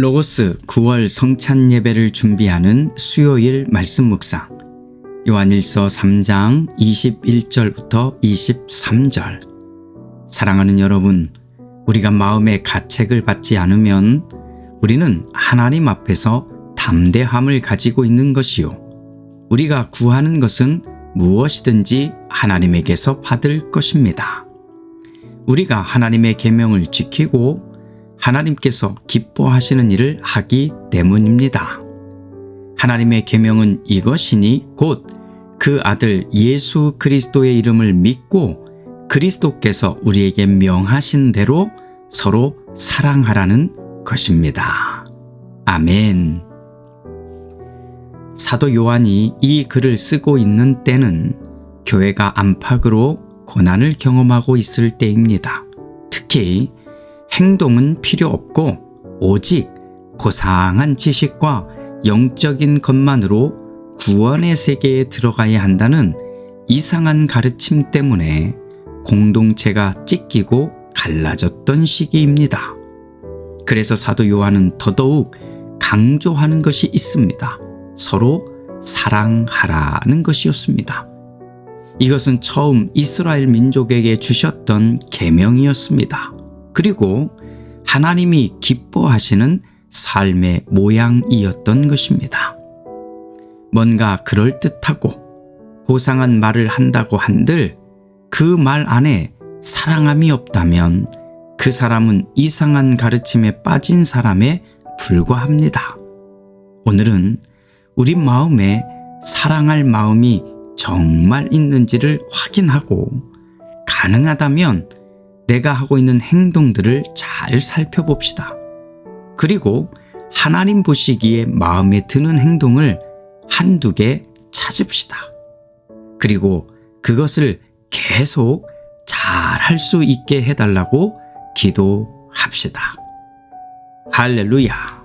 로고스 9월 성찬 예배를 준비하는 수요일 말씀 묵상. 요한일서 3장 21절부터 23절. 사랑하는 여러분, 우리가 마음의 가책을 받지 않으면 우리는 하나님 앞에서 담대함을 가지고 있는 것이요. 우리가 구하는 것은 무엇이든지 하나님에게서 받을 것입니다. 우리가 하나님의 계명을 지키고 하나님께서 기뻐하시는 일을 하기 때문입니다. 하나님의 계명은 이것이니 곧 그 아들 예수 그리스도의 이름을 믿고 그리스도께서 우리에게 명하신 대로 서로 사랑하라는 것입니다. 아멘. 사도 요한이 이 글을 쓰고 있는 때는 교회가 안팎으로 고난을 경험하고 있을 때입니다. 특히 행동은 필요 없고 오직 고상한 지식과 영적인 것만으로 구원의 세계에 들어가야 한다는 이상한 가르침 때문에 공동체가 찢기고 갈라졌던 시기입니다. 그래서 사도 요한은 더더욱 강조하는 것이 있습니다. 서로 사랑하라는 것이었습니다. 이것은 처음 이스라엘 민족에게 주셨던 계명이었습니다. 그리고 하나님이 기뻐하시는 삶의 모양이었던 것입니다. 뭔가 그럴듯하고 고상한 말을 한다고 한들 그 말 안에 사랑함이 없다면 그 사람은 이상한 가르침에 빠진 사람에 불과합니다. 오늘은 우리 마음에 사랑할 마음이 정말 있는지를 확인하고 가능하다면 내가 하고 있는 행동들을 잘 살펴봅시다. 그리고 하나님 보시기에 마음에 드는 행동을 한두 개 찾읍시다. 그리고 그것을 계속 잘 할 수 있게 해달라고 기도합시다. 할렐루야.